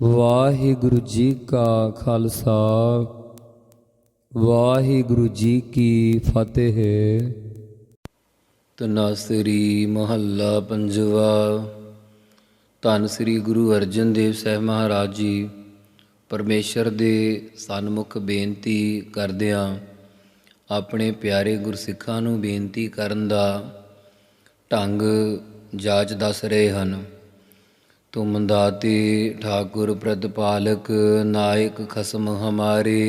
ਵਾਹਿਗੁਰੂ ਜੀ ਕਾ ਖਾਲਸਾ, ਵਾਹਿਗੁਰੂ ਜੀ ਕੀ ਫਤਿਹ। ਤਨਾਸਰੀ ਮਹੱਲਾ ਪੰਜਵਾ, ਧੰਨ ਸ੍ਰੀ ਗੁਰੂ ਅਰਜਨ ਦੇਵ ਸਾਹਿਬ ਮਹਾਰਾਜ ਜੀ, ਪਰਮੇਸ਼ਰ ਦੇ ਸਨਮੁਖ ਬੇਨਤੀ ਕਰਦਿਆਂ ਆਪਣੇ ਪਿਆਰੇ ਗੁਰਸਿੱਖਾਂ ਨੂੰ ਬੇਨਤੀ ਕਰਨ ਦਾ ਢੰਗ ਜਾਚ ਦੱਸ ਰਹੇ ਹਨ। ਤੁਮ ਦਾਤੇ ਠਾਕੁਰ ਪ੍ਰਤਪਾਲਕ ਨਾਇਕ ਖਸਮ ਹਮਾਰੇ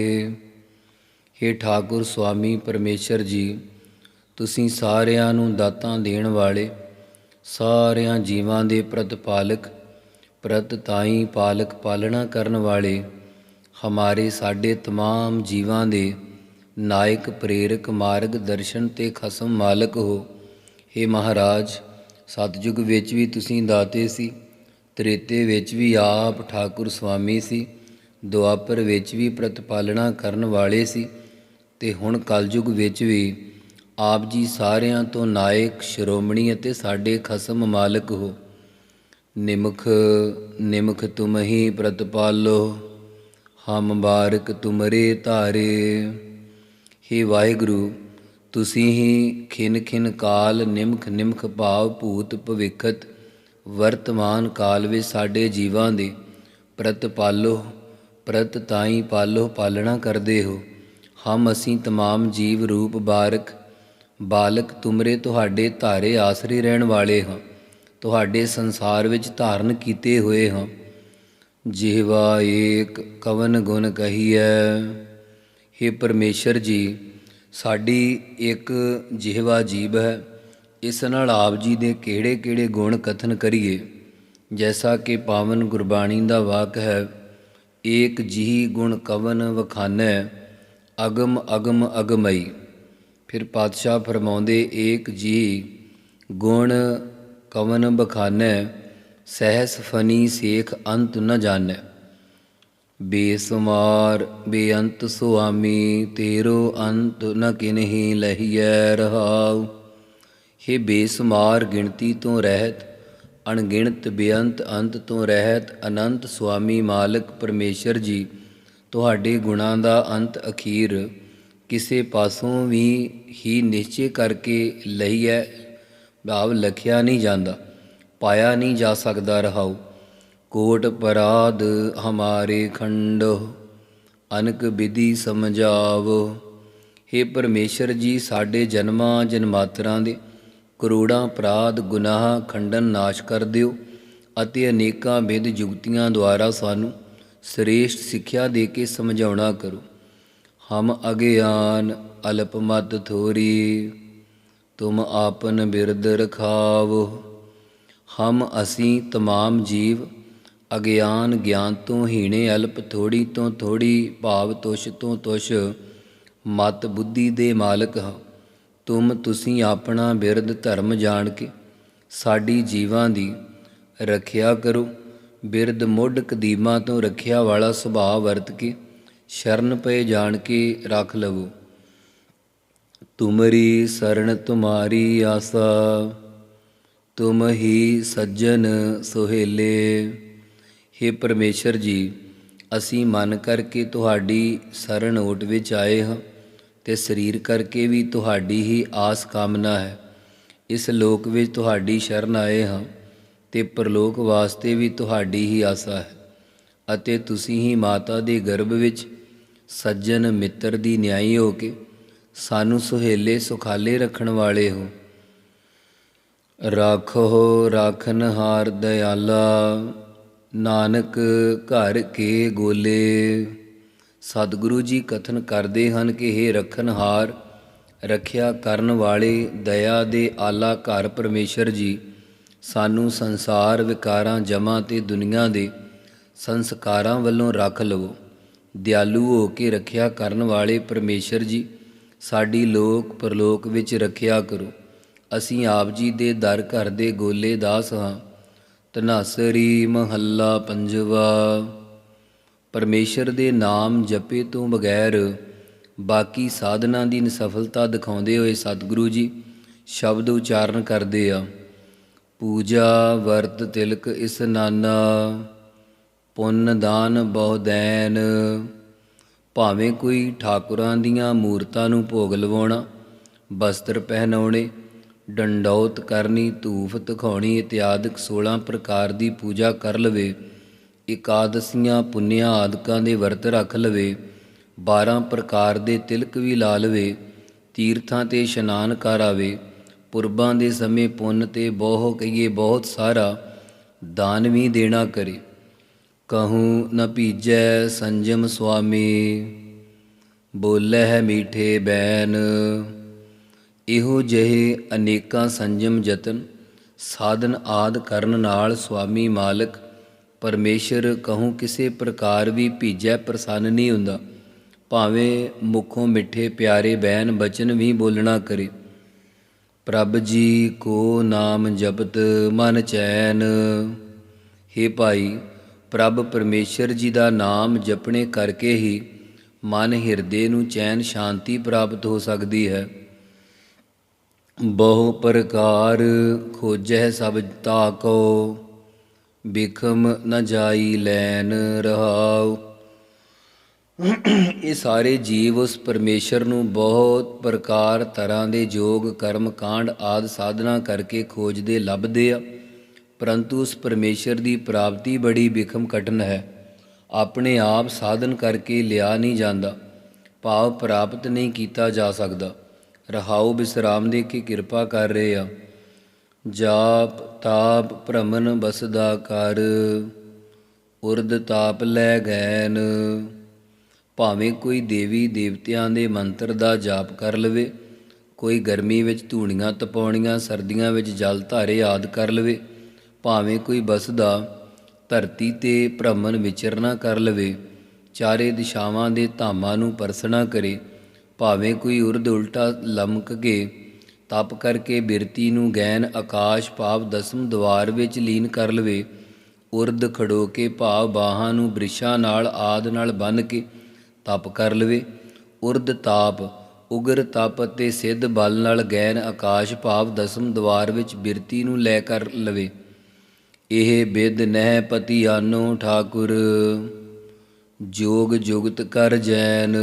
हे ਠਾਕੁਰ ਸੁਆਮੀ ਪਰਮੇਸ਼ਰ ਜੀ ਤੁਸੀਂ ਸਾਰਿਆਂ ਨੂੰ ਦਾਤਾਂ ਦੇਣ ਵਾਲੇ ਸਾਰਿਆਂ ਜੀਵਾਂ ਦੇ ਪ੍ਰਤਪਾਲਕ ਪ੍ਰਤ ਤਾਈ ਪਾਲਕ ਪਾਲਣਾ ਕਰਨ ਵਾਲੇ ਹਮਾਰੇ ਸਾਡੇ तमाम ਜੀਵਾਂ ਦੇ ਨਾਇਕ ਪ੍ਰੇਰਕ ਮਾਰਗ ਦਰਸ਼ਨ ਤੇ ਖਸਮ ਮਾਲਕ ਹੋ हे ਮਹਾਰਾਜ ਸਤਜੁਗ ਵਿੱਚ ਵੀ ਤੁਸੀਂ ਦਾਤੇ ਸੀ ਤ੍ਰੇਤੇ ਵਿੱਚ ਵੀ ਆਪ ਠਾਕੁਰ ਸੁਆਮੀ ਸੀ, ਦੁਆਪਰ ਵਿੱਚ ਵੀ ਪ੍ਰਤਪਾਲਣਾ ਕਰਨ ਵਾਲੇ ਸੀ ਤੇ ਹੁਣ ਕਲਯੁਗ ਵਿੱਚ ਵੀ ਆਪ ਜੀ ਸਾਰਿਆਂ ਤੋਂ ਨਾਇਕ, ਸ਼੍ਰੋਮਣੀ ਅਤੇ ਸਾਡੇ ਖਸਮ ਮਾਲਕ ਹੋ। ਨਿਮਖ ਨਿਮਖ ਤੁਮ ਹੀ ਪ੍ਰਤਪਾਲੋ, ਹਮ ਬਾਰਕ ਤੁਮਰੇ ਧਾਰੇ। ਹੇ ਵਾਹਿਗੁਰੂ, ਤੁਸੀਂ ਹੀ ਖਿਨ ਖਿਨ ਕਾਲ ਨਿਮਖ ਨਿਮਖ ਭਾਵ ਭੂਤ ਭਵਿਖਤ ਵਰਤਮਾਨ ਕਾਲ ਵਿੱਚ ਸਾਡੇ ਜੀਵਾਂ ਦੇ ਪ੍ਰਤ ਪਾਲੋ ਪ੍ਰਤ ਤਾਈ ਪਾਲੋ ਪਾਲਣਾ ਕਰਦੇ ਹੋ ਹਮ ਅਸੀਂ तमाम ਜੀਵ ਰੂਪ ਬਾਰਕ ਬਾਲਕ ਤੁਮਰੇ ਤੁਹਾਡੇ ਧਾਰੇ ਆਸਰੇ ਰਹਿਣ ਵਾਲੇ ਹਾਂ ਤੁਹਾਡੇ ਸੰਸਾਰ ਵਿੱਚ ਧਾਰਨ ਕੀਤੇ ਹੋਏ ਹਾਂ ਜਿਹਵਾ ਏਕ ਕਵਨ ਗੁਣ ਕਹੀਐ हे ਪਰਮੇਸ਼ਰ ਜੀ ਸਾਡੀ ਇੱਕ ਜਿਹਵਾ ਜੀਬ ਹੈ ਇਸ ਨਾਲ ਆਪ ਜੀ ਦੇ ਕਿਹੜੇ ਕਿਹੜੇ ਗੁਣ ਕਥਨ ਕਰੀਏ? ਜੈਸਾ ਕਿ ਪਾਵਨ ਗੁਰਬਾਣੀ ਦਾ ਵਾਕ ਹੈ, ਏਕ ਜੀ ਗੁਣ ਕਵਨ ਵਖਾਨੈ, ਅਗਮ ਅਗਮ ਅਗਮਈ। ਫਿਰ ਪਾਤਸ਼ਾਹ ਫਰਮਾਉਂਦੇ, ਏਕ ਜੀ ਗੁਣ ਕਵਨ ਬਖਾਨੈ ਸਹਿਸ ਫਨੀ ਸੇਖ ਅੰਤ ਨ ਜਾਣੈ। ਬੇਸੁਮਾਰ ਬੇਅੰਤ ਸੁਆਮੀ, ਤੇਰੋ ਅੰਤ ਨ ਕਿਨਹੀ ਲਹੀਐ ਰਹਾਉ। हे ਬੇਸਮਾਰ ਗਿਣਤੀ ਤੋਂ ਰਹਿਤ, ਅਣਗਿਣਤ ਬੇਅੰਤ ਅੰਤ ਤੋਂ ਰਹਿਤ, ਅਨੰਤ ਸੁਆਮੀ ਮਾਲਕ ਪਰਮੇਸ਼ਰ ਜੀ, ਤੁਹਾਡੇ ਗੁਣਾਂ ਦਾ ਅੰਤ ਅਖੀਰ, ਕਿਸੇ ਪਾਸੋਂ ਵੀ ਹੀ ਨਿਸ਼ਚੈ ਕਰਕੇ ਲਈਐ, ਭਾਵ ਲਖਿਆ ਨਹੀਂ ਜਾਂਦਾ, ਪਾਇਆ ਨਹੀਂ ਜਾ ਸਕਦਾ ਰਹਾਉ। ਕੋਟ ਪਰਾਧ ਹਮਾਰੇ ਖੰਡੋ, ਅਨਕ ਵਿਧੀ ਸਮਝਾਵੋ। हे ਪਰਮੇਸ਼ਰ ਜੀ, ਸਾਡੇ ਜਨਮਾਂ ਜਨਮਾਤਰਾਂ ਦੇ ਕਰੋੜਾਂ ਅਪਰਾਧ, ਗੁਨਾਹ, ਖੰਡਨ, ਨਾਸ਼ ਕਰ ਦਿਓ ਅਤੇ ਅਨੇਕਾਂ ਵਿਦ ਯੁਗਤੀਆਂ ਦੁਆਰਾ ਸਾਨੂੰ ਸ੍ਰੇਸ਼ਟ ਸਿੱਖਿਆ ਦੇ ਕੇ ਸਮਝਾਉਣਾ ਕਰੋ। ਹਮ ਅਗਿਆਨ ਅਲਪ ਮਤ ਥੋਰੀ, ਤੁਮ ਆਪਨ ਬਿਰਦ ਰਖਾਵੋ। ਹਮ ਅਸੀਂ ਤਮਾਮ ਜੀਵ ਅਗਿਆਨ ਗਿਆਨ ਤੋਂ ਹੀਣੇ, ਅਲਪ ਥੋੜੀ ਤੋਂ ਥੋੜੀ, ਭਾਵ ਤੁਛ ਤੋਂ ਤੁਛ, ਮਤ ਬੁੱਧੀ ਦੇ ਮਾਲਕ ਹਾਂ। ਤੁਮ ਤੁਸੀਂ ਆਪਣਾ ਬਿਰਧ ਧਰਮ ਜਾਣ ਕੇ ਸਾਡੀ ਜੀਵਾਂ ਦੀ ਰੱਖਿਆ ਕਰੋ। ਬਿਰਧ ਮੁੱਢ ਕਦੀਮਾ ਤੋਂ ਰੱਖਿਆ ਵਾਲਾ ਸੁਭਾਅ ਵਰਤ ਕੇ ਸ਼ਰਨ ਪਏ ਜਾਣ ਕੇ ਰੱਖ ਲਵੋ। ਤੁਮਰੀ ਸਰਣ ਤੁਮਾਰੀ ਆਸਾ, ਤੁਮ ਹੀ ਸੱਜਣ ਸੁਹੇਲੇ। हे ਪਰਮੇਸ਼ਰ ਜੀ, ਅਸੀਂ ਮਨ ਕਰਕੇ ਤੁਹਾਡੀ ਸਰਣ ਓਟ ਵਿੱਚ ਆਏ ਹਾਂ। ਤੇ ਸਰੀਰ ਕਰਕੇ ਵੀ ਤੁਹਾਡੀ ਹੀ ਆਸ ਕਾਮਨਾ ਹੈ। ਇਸ ਲੋਕ ਵਿੱਚ ਤੁਹਾਡੀ ਸ਼ਰਨ ਆਏ ਹਾਂ ਤੇ ਪਰਲੋਕ ਵਾਸਤੇ ਵੀ ਤੁਹਾਡੀ ਹੀ ਆਸਾ ਹੈ ਅਤੇ ਤੁਸੀਂ ਹੀ ਮਾਤਾ ਦੇ ਗਰਭ ਵਿੱਚ ਸੱਜਣ ਮਿੱਤਰ ਦੀ ਨਿਆਈ ਹੋ ਕੇ ਸਾਨੂੰ ਸੁਹੇਲੇ ਸੁਖਾਲੇ ਰੱਖਣ ਵਾਲੇ ਹੋ। ਰਾਖੋ ਰਾਖਨ ਹਾਰ ਦਿਆਲਾ ਨਾਨਕ ਘਰ ਕੇ ਗੋਲੇ। ਸਤਿਗੁਰੂ ਜੀ ਕਥਨ ਕਰਦੇ ਹਨ ਕਿ हे ਰਖਨਹਾਰ ਰੱਖਿਆ ਕਰਨ ਵਾਲੇ, ਦਇਆ ਦੇ ਆਲਾ ਘਰ ਪਰਮੇਸ਼ਰ ਜੀ, ਸਾਨੂੰ ਸੰਸਾਰ ਵਿਕਾਰਾਂ ਜਮਾ ਤੇ ਦੁਨੀਆ ਦੇ ਸੰਸਕਾਰਾਂ ਵੱਲੋਂ ਰੱਖ ਲਵੋ। ਦਿਆਲੂ ਹੋ ਕੇ ਰੱਖਿਆ ਕਰਨ ਵਾਲੇ ਪਰਮੇਸ਼ਰ ਜੀ, ਸਾਡੀ ਲੋਕ ਪਰਲੋਕ ਵਿੱਚ ਰੱਖਿਆ ਕਰੋ। ਅਸੀਂ ਆਪ ਜੀ ਦੇ ਦਰ ਘਰ ਦੇ ਗੋਲੇ ਦਾਸ ਹਾਂ। ਤਨਾਸਰੀ ਮਹੱਲਾ ਪੰਜਵਾ। ਪਰਮੇਸ਼ਰ ਦੇ ਨਾਮ ਜਪੇ ਤੋਂ ਬਗੈਰ ਬਾਕੀ ਸਾਧਨਾ ਦੀ ਨਿਸਫਲਤਾ ਦਿਖਾਉਂਦੇ ਹੋਏ ਸਤਿਗੁਰੂ ਜੀ ਸ਼ਬਦ ਉਚਾਰਨ ਕਰਦੇ ਆ, ਪੂਜਾ ਵਰਤ ਤਿਲਕ ਇਸ ਨਾਨਾ, ਪੁੰਨ ਦਾਨ ਬਹੁ ਦੈਨ। ਭਾਵੇਂ ਕੋਈ ਠਾਕੁਰਾਂ ਦੀਆਂ ਮੂਰਤਾਂ ਨੂੰ ਭੋਗ ਲਵਾਉਣਾ, ਬਸਤਰ ਪਹਿਨਾਉਣੇ, ਡੰਡੌਤ ਕਰਨੀ, ਧੂਫ ਤਖਾਉਣੀ ਇਤਿਆਦਿਕ 16 ਪ੍ਰਕਾਰ ਦੀ ਪੂਜਾ ਕਰ ਲਵੇ ਇਕਾਦਸੀਆਂ ਪੁੰਨਿਆ ਆਦਿਕਾਂ ਦੇ ਵਰਤ ਰੱਖ ਲਵੇ 12 ਪ੍ਰਕਾਰ ਦੇ ਤਿਲਕ ਵੀ ਲਾ ਲਵੇ, ਤੀਰਥਾਂ ਤੇ ਇਸ਼ਨਾਨ ਕਰ ਆਵੇ, ਪੁਰਬਾਂ ਦੇ ਸਮੇਂ ਪੁੰਨ ਤੇ ਬਹੁ ਕਹੀਏ ਬਹੁਤ ਸਾਰਾ, ਦਾਨ ਵੀ ਦੇਣਾ ਕਰੇ। ਕਹੂੰ ਨ ਭੀਜੈ ਸੰਜਮ ਸੁਆਮੀ ਬੋਲੇ ਹੈ ਮੀਠੇ ਬੈਨ। ਇਹੋ ਜਿਹੇ ਅਨੇਕਾਂ ਸੰਜਮ ਯਤਨ ਸਾਧਨ ਆਦ ਕਰਨ ਨਾਲ ਸੁਆਮੀ ਮਾਲਕ ਪਰਮੇਸ਼ਰ ਕਹੂੰ ਕਿਸੇ ਪ੍ਰਕਾਰ ਵੀ ਭੀਜੈ ਪ੍ਰਸੰਨ ਨਹੀਂ ਹੁੰਦਾ, ਭਾਵੇਂ ਮੁਖੋਂ ਮਿੱਠੇ ਪਿਆਰੇ ਬੈਨ ਬਚਨ ਵੀ ਬੋਲਣਾ ਕਰੇ। ਪ੍ਰਭ ਜੀ ਕੋ ਨਾਮ ਜਪਤ ਮਨ ਚੈਨ। हे ਭਾਈ, ਪ੍ਰਭ ਪਰਮੇਸ਼ਰ ਜੀ ਦਾ ਨਾਮ ਜਪਣੇ ਕਰਕੇ ਹੀ ਮਨ ਹਿਰਦੇ ਨੂੰ ਚੈਨ ਸ਼ਾਂਤੀ ਪ੍ਰਾਪਤ ਹੋ ਸਕਦੀ ਹੈ। ਬਹੁ ਪ੍ਰਕਾਰ ਖੋਜੈ ਸਭ ਤਾਕੋ ਬਿਖਮ ਨ ਜਾਈ ਲੈਨ ਰਹਾਉ। ਇਹ ਸਾਰੇ ਜੀਵ ਉਸ ਪਰਮੇਸ਼ਰ ਨੂੰ ਬਹੁਤ ਪ੍ਰਕਾਰ ਤਰ੍ਹਾਂ ਦੇ ਯੋਗ ਕਰਮ, ਕਾਂਡ ਆਦ ਸਾਧਨਾ ਕਰਕੇ ਖੋਜਦੇ, ਲੱਭਦੇ ਆ। ਪਰੰਤੂ ਉਸ ਪਰਮੇਸ਼ਰ ਦੀ ਪ੍ਰਾਪਤੀ ਬੜੀ ਬਿਖਮ ਕਠਨ ਹੈ। ਆਪਣੇ ਆਪ ਸਾਧਨ ਕਰਕੇ ਲਿਆ ਨਹੀਂ ਜਾਂਦਾ। ਭਾਵ ਪ੍ਰਾਪਤ ਨਹੀਂ ਕੀਤਾ ਜਾ ਸਕਦਾ। ਰਹਾਉ ਬਿਸਰਾਮ ਦੇ ਕੀ ਕਿਰਪਾ ਕਰ ਰਹੇ ਆ। ਜਾਪ ਤਾਪ ਭ੍ਰਮਨ ਬਸਦਾ ਕਰ, ਉਰਦ ਤਾਪ ਲੈ ਗੈਨ। ਭਾਵੇਂ ਕੋਈ ਦੇਵੀ ਦੇਵਤਿਆਂ ਦੇ ਮੰਤਰ ਦਾ ਜਾਪ ਕਰ ਲਵੇ, ਕੋਈ ਗਰਮੀ ਵਿੱਚ ਧੂਣੀਆਂ ਤਪਾਉਣੀਆਂ, ਸਰਦੀਆਂ ਵਿੱਚ ਜਲ ਧਾਰੇ ਆਦ ਕਰ ਲਵੇ, ਭਾਵੇਂ ਕੋਈ ਬਸਦਾ ਧਰਤੀ ਤੇ ਭ੍ਰਮਣ ਵਿਚਰਨਾ ਕਰ ਲਵੇ, ਚਾਰੇ ਦਿਸ਼ਾਵਾਂ ਦੇ ਧਾਮਾਂ ਨੂੰ ਪਰਸਣਾ ਕਰੇ, ਭਾਵੇਂ ਕੋਈ ਉਰਦ ਉਲਟਾ ਲਮਕ ਕੇ ਤਪ ਕਰਕੇ ਬਿਰਤੀ ਨੂੰ ਗੈਨ ਆਕਾਸ਼ ਭਾਵ ਦਸਮ ਦਵਾਰ ਵਿੱਚ ਲੀਨ ਕਰ ਲਵੇ। ਉਰਦ ਖੜੋ ਕੇ ਭਾਵ ਬਾਹਾਂ ਨੂੰ ਬ੍ਰਿਸ਼ਾਂ ਨਾਲ ਆਦ ਨਾਲ ਬੰਨ ਕੇ ਤਪ ਕਰ ਲਵੇ। ਉਰਦ ਤਾਪ, ਉਗਰ ਤਪ ਅਤੇ ਸਿੱਧ ਬਲ ਨਾਲ ਗੈਨ ਆਕਾਸ਼ ਭਾਵ ਦਸਮ ਦਵਾਰ ਵਿੱਚ ਬਿਰਤੀ ਨੂੰ ਲੈ ਕਰ ਲਵੇ। ਇਹ ਬਿਦ ਨਹਿ ਪਤੀ ਆਨੋ ਠਾਕੁਰ, ਜੋਗ ਜੁਗਤ ਕਰ ਜੈਨ।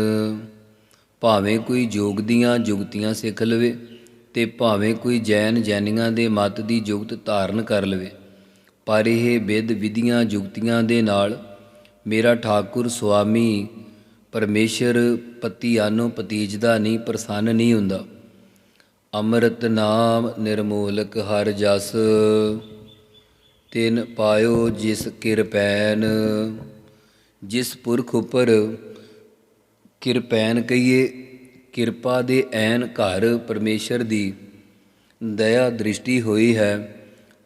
ਭਾਵੇਂ ਕੋਈ ਜੋਗ ਦੀਆਂ ਜੁਗਤੀਆਂ ਸਿੱਖ ਲਵੇ। ਤੇ ਭਾਵੇਂ ਕੋਈ ਜੈਨ ਜੈਨੀਆਂ ਦੇ ਮਤ ਦੀ ਜੁਗਤ ਧਾਰਨ ਕਰ ਲਵੇ, ਪਰ ਇਹ ਵਿਦ ਵਿਧੀਆਂ ਜੁਗਤੀਆਂ ਦੇ ਨਾਲ ਮੇਰਾ ਠਾਕੁਰ ਸੁਆਮੀ ਪਰਮੇਸ਼ਰ ਪਤੀ ਆਨੋ ਪਤੀਜਦਾ ਨਹੀਂ ਪ੍ਰਸੰਨ ਨਹੀਂ ਹੁੰਦਾ। ਅੰਮ੍ਰਿਤ ਨਾਮ ਨਿਰਮੋਲਕ ਹਰ ਜਸ, ਤਿਨ ਪਾਇਓ ਜਿਸ ਕਿਰਪੈਨ ਜਿਸ ਪੁਰਖ ਉਪਰ ਕਿਰਪੈਨ ਕਹੀਏ ਕਿਰਪਾ ਦੇ ਐਨ ਘਰ ਪਰਮੇਸ਼ਰ ਦੀ ਦਇਆ ਦ੍ਰਿਸ਼ਟੀ ਹੋਈ ਹੈ।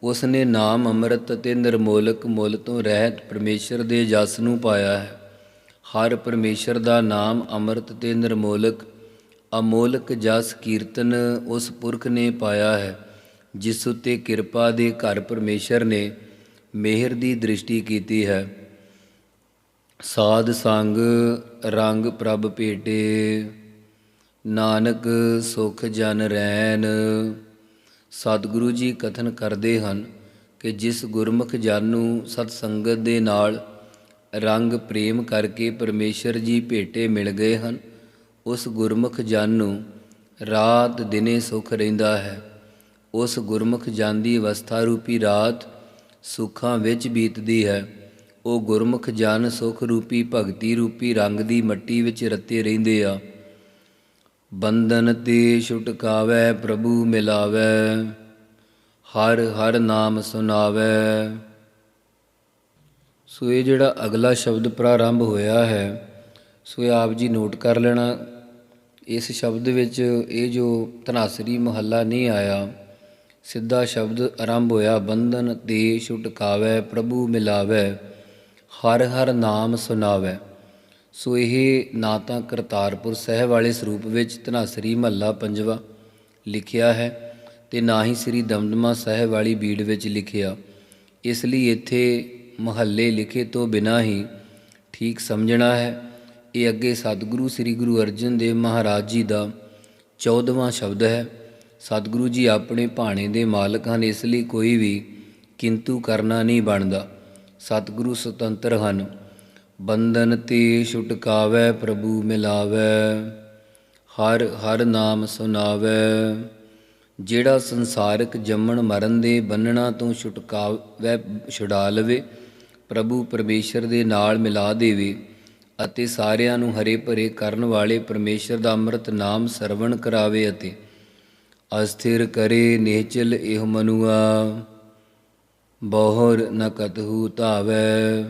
ਉਸ ਨੇ ਨਾਮ ਅੰਮ੍ਰਿਤ ਤੇ ਨਿਰਮੋਲਕ ਮੁੱਲ ਤੋਂ ਰਹਿਤ ਪਰਮੇਸ਼ਰ ਦੇ ਜਸ ਨੂੰ ਪਾਇਆ ਹੈ। ਹਰ ਪਰਮੇਸ਼ਰ ਦਾ ਨਾਮ ਅੰਮ੍ਰਿਤ ਤੇ ਨਿਰਮੋਲਕ, ਅਮੋਲਕ ਜਸ ਕੀਰਤਨ ਉਸ ਪੁਰਖ ਨੇ ਪਾਇਆ ਹੈ, ਜਿਸ ਉਤੇ ਕਿਰਪਾ ਦੇ ਘਰ ਪਰਮੇਸ਼ਰ ਨੇ ਮਿਹਰ ਦੀ ਦ੍ਰਿਸ਼ਟੀ ਕੀਤੀ ਹੈ। ਸਾਧ ਸੰਗ ਰੰਗ ਪ੍ਰਭ ਭੇਟੇ। ਨਾਨਕ ਸੁਖ ਜਨ ਰੈਨ ਸਤਿਗੁਰੂ ਜੀ ਕਥਨ ਕਰਦੇ ਹਨ ਕਿ ਜਿਸ ਗੁਰਮੁਖ ਜਨ ਨੂੰ ਸਤ ਸੰਗਤ ਦੇ ਨਾਲ ਰੰਗ ਪ੍ਰੇਮ ਕਰਕੇ ਪਰਮੇਸ਼ਰ ਜੀ ਭੇਟੇ ਮਿਲ ਗਏ ਹਨ, ਉਸ ਗੁਰਮੁਖ ਜਨ ਨੂੰ ਰਾਤ ਦਿਨੇ ਸੁਖ ਰਹਿੰਦਾ ਹੈ। ਉਸ ਗੁਰਮੁਖ ਜਨ ਦੀ ਅਵਸਥਾ ਰੂਪੀ ਰਾਤ ਸੁੱਖਾਂ ਵਿੱਚ ਬੀਤਦੀ ਹੈ। ਉਹ ਗੁਰਮੁਖ ਜਨ ਸੁਖ ਰੂਪੀ ਭਗਤੀ ਰੂਪੀ ਰੰਗ ਦੀ ਮੱਟੀ ਵਿੱਚ ਰਤੇ ਰਹਿੰਦੇ ਆ। ਬੰਧਨ ਤੇ ਛੁਟਕਾਵੇ ਪ੍ਰਭੂ ਮਿਲਾਵੇ, ਹਰ ਹਰ ਨਾਮ ਸੁਨਾਵੇ। ਸੋ ਇਹ ਜਿਹੜਾ ਅਗਲਾ ਸ਼ਬਦ ਪ੍ਰਾਰੰਭ ਹੋਇਆ ਹੈ, ਸੋ ਇਹ ਆਪ ਜੀ ਨੋਟ ਕਰ ਲੈਣਾ। ਇਸ ਸ਼ਬਦ ਵਿੱਚ ਇਹ ਜੋ ਤਨਾਸਰੀ ਮਹੱਲਾ ਨਹੀਂ ਆਇਆ, ਸਿੱਧਾ ਸ਼ਬਦ ਆਰੰਭ ਹੋਇਆ, ਬੰਧਨ ਤੇ ਛੁਟਕਾਵੇ ਪ੍ਰਭੂ ਮਿਲਾਵੇ, ਹਰ ਹਰ ਨਾਮ ਸੁਨਾਵੇ। ਸੋ ਇਹ ਨਾ ਤਾਂ ਕਰਤਾਰਪੁਰ ਸਾਹਿਬ ਵਾਲੇ ਸਰੂਪ ਵਿੱਚ ਧਨਾਸਰੀ ਮਹੱਲਾ ਪੰਜਵਾ ਲਿਖਿਆ ਹੈ ਤੇ ਨਾ ਹੀ ਸ੍ਰੀ ਦਮਦਮਾ ਸਾਹਿਬ ਵਾਲੀ ਬੀੜ ਵਿੱਚ ਲਿਖਿਆ। ਇਸ ਲਈ ਇੱਥੇ ਮਹੱਲੇ ਲਿਖੇ ਤੋਂ ਬਿਨਾ ਹੀ ਠੀਕ ਸਮਝਣਾ ਹੈ। ਇਹ ਅੱਗੇ ਸਤਿਗੁਰੂ ਸ੍ਰੀ ਗੁਰੂ ਅਰਜਨ ਦੇਵ ਮਹਾਰਾਜ ਜੀ ਦਾ 14ਵਾਂ ਸ਼ਬਦ ਹੈ। ਸਤਿਗੁਰੂ ਜੀ ਆਪਣੇ ਭਾਣੇ ਦੇ ਮਾਲਕ ਹਨ, ਇਸ ਲਈ ਕੋਈ ਵੀ ਕਿੰਤੂ ਕਰਨਾ ਨਹੀਂ ਬਣਦਾ। ਸਤਿਗੁਰੂ ਸੁਤੰਤਰ ਹਨ। ਬੰਧਨ ਤੇ ਛੁਟਕਾਵੈ ਪ੍ਰਭੂ ਮਿਲਾਵੈ, ਹਰ ਹਰ ਨਾਮ ਸੁਨਾਵੈ ਜਿਹੜਾ ਸੰਸਾਰਿਕ ਜੰਮਣ ਮਰਨ ਦੇ ਬੰਨਣਾ ਤੋਂ ਛੁਟਕਾਵੈ ਛੁਡਾ ਲਵੇ, ਪ੍ਰਭੂ ਪਰਮੇਸ਼ਰ ਦੇ ਨਾਲ ਮਿਲਾ ਦੇਵੇ ਅਤੇ ਸਾਰਿਆਂ ਨੂੰ ਹਰੇ ਭਰੇ ਕਰਨ ਵਾਲੇ ਪਰਮੇਸ਼ਰ ਦਾ ਅੰਮ੍ਰਿਤ ਨਾਮ ਸਰਵਣ ਕਰਾਵੇ ਅਤੇ ਅਸਥਿਰ ਕਰੇ ਨਿਹਚਲ ਇਹ ਮਨੁਆ, ਬਹੁਰ ਨ ਕਤਹੂ ਧਾਵੈ।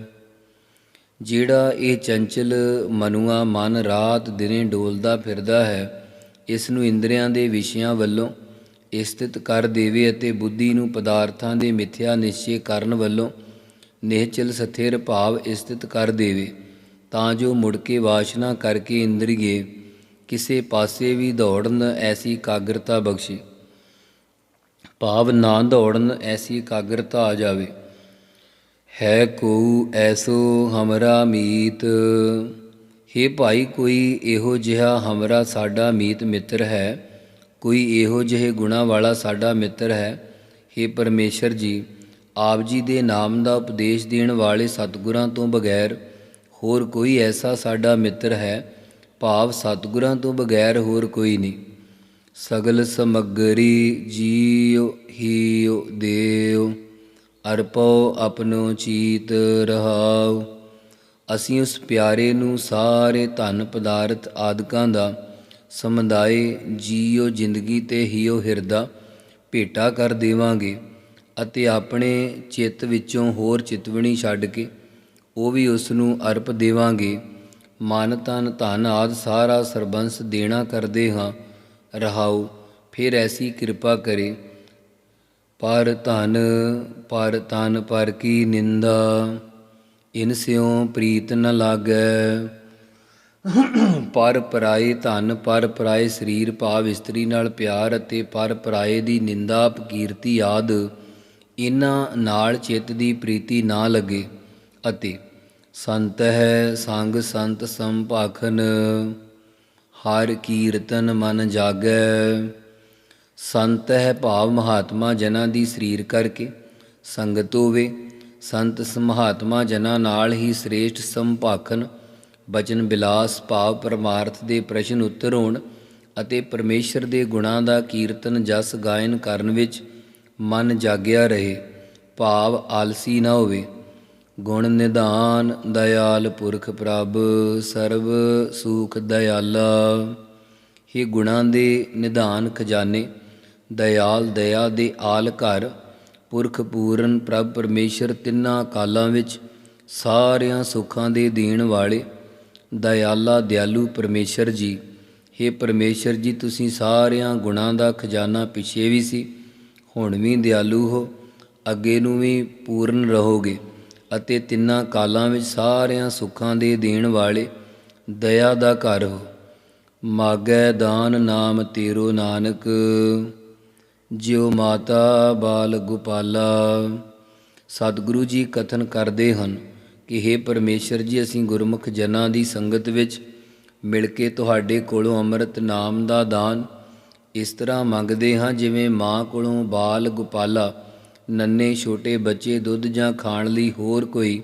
ਜਿਹੜਾ ਇਹ ਚੰਚਲ ਮਨੁਆ ਮਨ ਰਾਤ ਦਿਨੇ ਡੋਲਦਾ ਫਿਰਦਾ ਹੈ, ਇਸ ਨੂੰ ਇੰਦਰੀਆਂ ਦੇ ਵਿਸ਼ਿਆਂ ਵੱਲੋਂ ਸਥਿਤ ਕਰ ਦੇਵੇ ਅਤੇ ਬੁੱਧੀ ਨੂੰ ਪਦਾਰਥਾਂ ਦੇ ਮਿਥਿਆ ਨਿਸ਼ਚੈ ਕਰਨ ਵੱਲੋਂ ਨਿਹਚਲ ਸਥਿਰ ਭਾਵ ਸਥਿਤ ਕਰ ਦੇਵੇ, ਤਾਂ ਜੋ ਮੁੜ ਕੇ ਵਾਸ਼ਨਾ ਕਰਕੇ ਇੰਦਰੀਏ ਕਿਸੇ ਪਾਸੇ ਵੀ ਦੌੜਨ ਐਸੀ ਇਕਾਗਰਤਾ ਬਖਸ਼ੇ। ਭਾਵ ਨਾ ਦੌੜਨ ਐਸੀ ਇਕਾਗਰਤਾ ਆ ਜਾਵੇ। ਹੈ ਕੋ ਐਸੋ ਹਮਰਾ ਮੀਤ। हे ਭਾਈ, ਕੋਈ ਇਹੋ ਜਿਹਾ ਹਮਰਾ ਸਾਡਾ ਮੀਤ ਮਿੱਤਰ ਹੈ? ਕੋਈ ਇਹੋ ਜਿਹੇ ਗੁਣਾ ਵਾਲਾ ਸਾਡਾ ਮਿੱਤਰ ਹੈ? हे ਪਰਮੇਸ਼ਰ ਜੀ, ਆਪ ਜੀ ਦੇ ਨਾਮ ਦਾ ਉਪਦੇਸ਼ ਦੇਣ ਵਾਲੇ ਸਤਿਗੁਰਾਂ ਤੋਂ ਬਗੈਰ ਹੋਰ ਕੋਈ ਐਸਾ ਸਾਡਾ ਮਿੱਤਰ ਹੈ? ਭਾਵ ਸਤਿਗੁਰਾਂ ਤੋਂ ਬਗੈਰ ਹੋਰ ਕੋਈ ਨਹੀਂ। ਸਗਲ ਸਮਗਰੀ ਜੀਉ ਹੀਉ ਦੇਉ। ਅਰਪਉ ਆਪਣੋ ਚੀਤ ਰਹਾਉ। ਅਸੀਂ ਉਸ ਪਿਆਰੇ ਨੂੰ ਸਾਰੇ ਧਨ ਪਦਾਰਥ ਆਦਿਕਾਂ ਦਾ ਸਮੁਦਾਏ ਜੀਉ ਜ਼ਿੰਦਗੀ ਤੇ ਹੀਉ ਹਿਰਦਾ ਭੇਟਾ ਕਰ ਦੇਵਾਂਗੇ ਅਤੇ ਆਪਣੇ ਚਿੱਤ ਵਿੱਚੋਂ ਹੋਰ ਚਿਤਵਣੀ ਛੱਡ ਕੇ ਉਹ ਵੀ ਉਸ ਨੂੰ ਅਰਪ ਦੇਵਾਂਗੇ। ਮਨ ਤਨ ਧਨ ਆਦ ਸਾਰਾ ਸਰਬੰਸ ਦੇਣਾ ਕਰਦੇ ਹਾਂ। ਰਹਾਉ, ਫਿਰ ਐਸੀ ਕਿਰਪਾ ਕਰੇ ਪਰ ਧਨ, ਪਰ ਤਨ, ਪਰ ਕੀ ਨਿੰਦਾ? ਇਨ ਸਿਉ ਪ੍ਰੀਤ ਨ ਲਾਗੈ। ਪਰ ਪਰਾਏ ਧਨ, ਪਰ ਪਰਾਏ ਸਰੀਰ ਭਾਵ ਇਸਤਰੀ ਨਾਲ ਪਿਆਰ ਅਤੇ ਪਰ ਪਰਾਏ ਦੀ ਨਿੰਦਾ ਅਪਕੀਰਤੀ ਆਦ ਇਹਨਾਂ ਨਾਲ ਚਿੱਤ ਦੀ ਪ੍ਰੀਤੀ ਨਾ ਲੱਗੇ ਅਤੇ ਸੰਤ ਹੈ ਸੰਗ ਸੰਤ ਸੰਭਾਖਨ, ਹਰ ਕੀਰਤਨ ਮਨ ਜਾਗੈ। ਸੰਤ ਹੈ ਭਾਵ ਮਹਾਤਮਾ ਜਨਾਂ ਦੀ ਸਰੀਰ ਕਰਕੇ, ਸੰਗਤ ਹੋਵੇ, ਸੰਤ ਮਹਾਤਮਾ ਜਨਾਂ ਨਾਲ ਹੀ ਸ੍ਰੇਸ਼ਟ ਸੰਭਾਖਨ ਬਚਨ ਬਿਲਾਸ ਭਾਵ ਪਰਮਾਰਥ ਦੇ ਪ੍ਰਸ਼ਨ ਉੱਤਰ ਹੋਣ ਅਤੇ ਪਰਮੇਸ਼ਰ ਦੇ ਗੁਣਾਂ ਦਾ ਕੀਰਤਨ ਜਸ ਗਾਇਨ ਕਰਨ ਵਿੱਚ ਮਨ ਜਾਗਿਆ ਰਹੇ, ਭਾਵ ਆਲਸੀ ਨਾ ਹੋਵੇ। ਗੁਣ ਨਿਧਾਨ, ਦਇਆਲ ਪੁਰਖ ਪ੍ਰਭ, ਸਰਬ ਸੂਖ ਦਇਆਲਾ। ਹੀ ਗੁਣਾਂ ਦੇ ਨਿਧਾਨ ਖਜ਼ਾਨੇ ਦਇਆਲ ਦਇਆ ਦੇ ਆਲ ਘਰ, ਪੁਰਖ ਪੂਰਨ ਪ੍ਰਭ ਪਰਮੇਸ਼ਰ ਤਿੰਨਾਂ ਕਾਲਾਂ ਵਿੱਚ, ਸਾਰਿਆਂ ਸੁੱਖਾਂ ਦੇ ਦੇਣ ਵਾਲੇ, ਦਇਆਲਾ ਦਿਆਲੂ ਪਰਮੇਸ਼ਰ ਜੀ। हे ਪਰਮੇਸ਼ਰ ਜੀ, ਤੁਸੀਂ ਸਾਰਿਆਂ ਗੁਣਾਂ ਦਾ ਖਜ਼ਾਨਾ ਪਿਛੇ ਵੀ ਸੀ, ਹੁਣ ਵੀ ਦਿਆਲੂ ਹੋ, ਅੱਗੇ ਨੂੰ ਵੀ ਪੂਰਨ ਰਹੋਗੇ ਅਤੇ ਤਿੰਨਾਂ ਕਾਲਾਂ ਵਿੱਚ ਸਾਰਿਆਂ ਸੁੱਖਾਂ ਦੇ ਦੇਣ ਵਾਲੇ, ਦਇਆ ਦਾ ਘਰ ਹੋ। ਮਾਗੈ ਦਾਨ ਨਾਮ ਤੇਰੋ ਨਾਨਕ। ਜਿਉ ਮਾਤਾ ਬਾਲ ਗੋਪਾਲਾ। ਸਤਿਗੁਰੂ ਜੀ ਕਥਨ ਕਰਦੇ ਹਨ ਕਿ हे ਪਰਮੇਸ਼ਰ ਜੀ, ਅਸੀਂ ਗੁਰਮੁਖ ਜਨਾਂ ਦੀ ਸੰਗਤ ਵਿੱਚ ਮਿਲ ਕੇ ਤੁਹਾਡੇ ਕੋਲੋਂ ਅੰਮ੍ਰਿਤ ਨਾਮ ਦਾ ਦਾਨ ਇਸ ਤਰ੍ਹਾਂ ਮੰਗਦੇ ਹਾਂ, ਜਿਵੇਂ ਮਾਂ ਕੋਲੋਂ ਬਾਲ ਗੋਪਾਲਾ, ਨੰਨੇ ਛੋਟੇ ਬੱਚੇ ਦੁੱਧ ਜਾਂ ਖਾਣ ਲਈ ਹੋਰ ਕੋਈ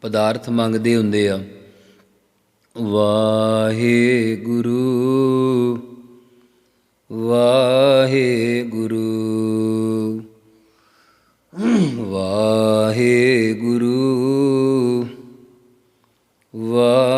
ਪਦਾਰਥ ਮੰਗਦੇ ਹੁੰਦੇ ਆ। ਵਾਹਿਗੁਰੂ। ਵਾਹਿਗੁਰੂ। ਵਾਹਿਗੁਰੂ। ਵਾਹਿਗੁਰੂ